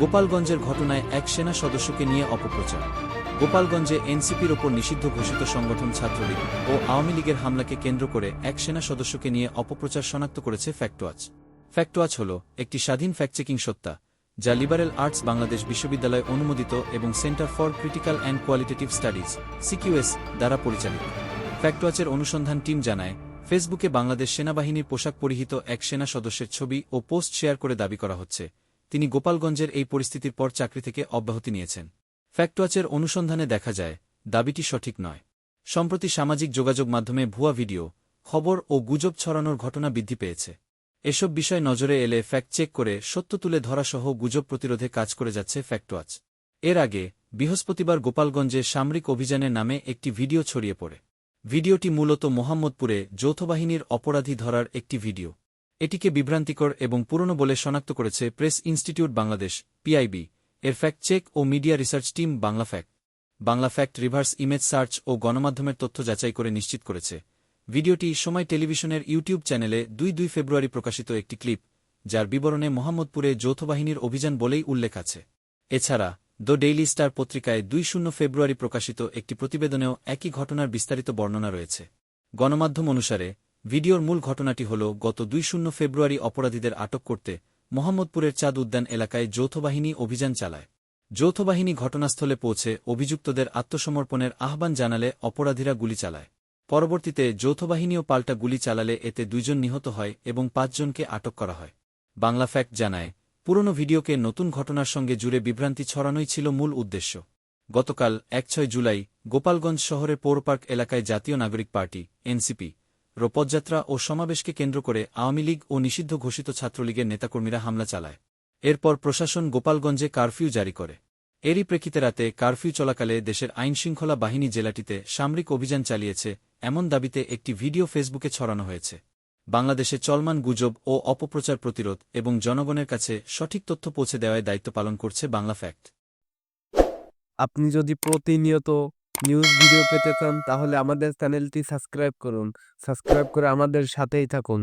গোপালগঞ্জের ঘটনায় এক সেনা সদস্যকে নিয়ে অপপ্রচার। গোপালগঞ্জে এনসিপির ওপর নিষিদ্ধ ঘোষিত সংগঠন ছাত্রলীগ ও আওয়ামী লীগের হামলাকে কেন্দ্র করে এক সেনা সদস্যকে নিয়ে অপপ্রচার শনাক্ত করেছে ফ্যাক্টওয়াচ। ফ্যাক্টওয়াচ হল একটি স্বাধীন ফ্যাক্ট-চেকিং সত্তা, যা লিবারেল আর্টস বাংলাদেশ বিশ্ববিদ্যালয় অনুমোদিত এবং centre for critical and qualitative studies, CQS, দ্বারা পরিচালিত। ফ্যাক্টওয়াচের অনুসন্ধান টিম জানায়, ফেসবুকে বাংলাদেশ সেনাবাহিনীর পোশাক পরিহিত এক সেনা সদস্যের ছবি ও পোস্ট শেয়ার করে দাবি করা হচ্ছে। তিনি গোপালগঞ্জের এই পরিস্থিতির পর চাকরি থেকে অব্যাহতি নিয়েছেন। ফ্যাক্টওয়াচের অনুসন্ধানে দেখা যায়, দাবিটি সঠিক নয়। সম্প্রতি সামাজিক যোগাযোগ মাধ্যমে ভুয়া ভিডিও, খবর ও গুজব ছড়ানোর ঘটনা বৃদ্ধি পেয়েছে। এসব বিষয় নজরে এলে ফ্যাক্ট চেক করে সত্য তুলে ধরাসহ গুজব প্রতিরোধে কাজ করে যাচ্ছে ফ্যাক্টওয়াচ। এর আগে, বৃহস্পতিবার গোপালগঞ্জে সামরিক অভিযানের নামে একটি ভিডিও ছড়িয়ে পড়ে। ভিডিওটি মূলত মোহাম্মদপুরে যৌথবাহিনীর অপরাধী ধরার একটি ভিডিও। এটিকে বিভ্রান্তিকর এবং পুরনো বলে শনাক্ত করেছে প্রেস ইনস্টিটিউট বাংলাদেশ, পিআইবি। এর ফ্যাক্ট চেক ও media research team Bangla fact. Bangla fact reverse image search ও গণমাধ্যমের তথ্য যাচাই করে নিশ্চিত করেছে। ভিডিওটি সময় টেলিভিশনের ইউটিউব চ্যানেলে দুই দুই ফেব্রুয়ারি প্রকাশিত একটি ক্লিপ, যার বিবরণে মোহাম্মদপুরে যৌথবাহিনীর অভিযান বলেই উল্লেখ আছে। এছাড়া, দ্য ডেইলি স্টার পত্রিকায় দুই শূন্য ফেব্রুয়ারি প্রকাশিত একটি প্রতিবেদনেও একই ঘটনার বিস্তারিত বর্ণনা রয়েছে। গণমাধ্যম অনুসারে ভিডিওর মূল ঘটনাটি হল, গত দুই শূন্য ফেব্রুয়ারি অপরাধীদের আটক করতে মোহাম্মদপুরের চাঁদ উদ্যান এলাকায় যৌথবাহিনী অভিযান চালায়। যৌথবাহিনী ঘটনাস্থলে পৌঁছে অভিযুক্তদের আত্মসমর্পণের আহ্বান জানালে অপরাধীরা গুলি চালায়। পরবর্তীতে যৌথবাহিনীও পাল্টা গুলি চালালে এতে দুইজন নিহত হয় এবং পাঁচজনকে আটক করা হয়। বাংলা ফ্যাক্ট জানায়, পুরনো ভিডিওকে নতুন ঘটনার সঙ্গে জুড়ে বিভ্রান্তি ছড়ানোই ছিল মূল উদ্দেশ্য। গতকাল, এক ছয় জুলাই, গোপালগঞ্জ শহরের পৌরপার্ক এলাকায় জাতীয় নাগরিক পার্টি, এনসিপি রোপদযাত্রা ও সমাবেশকে কেন্দ্র করে আওয়ামী লীগ ও নিষিদ্ধ ঘোষিত ছাত্রলীগের নেতাকর্মীরা হামলা চালায়। এরপর প্রশাসন গোপালগঞ্জে কারফিউ জারি করে। এরই প্রেক্ষিতে রাতে কারফিউ চলাকালে দেশের আইনশৃঙ্খলা বাহিনী জেলাটিতে সামরিক অভিযান চালিয়েছে এমন দাবিতে একটি ভিডিও ফেসবুকে ছড়ানো হয়েছে। বাংলাদেশে চলমান গুজব ও অপপ্রচার প্রতিরোধ এবং জনগণের কাছে সঠিক তথ্য পৌঁছে দেওয়ায় দায়িত্ব পালন করছে বাংলা ফ্যাক্ট। আপনি যদি প্রতিনিয়ত নিউজ ভিডিও পেতে চান তাহলে আমাদের চ্যানেলটি সাবস্ক্রাইব করুন। সাবস্ক্রাইব করে আমাদের সাথেই থাকুন।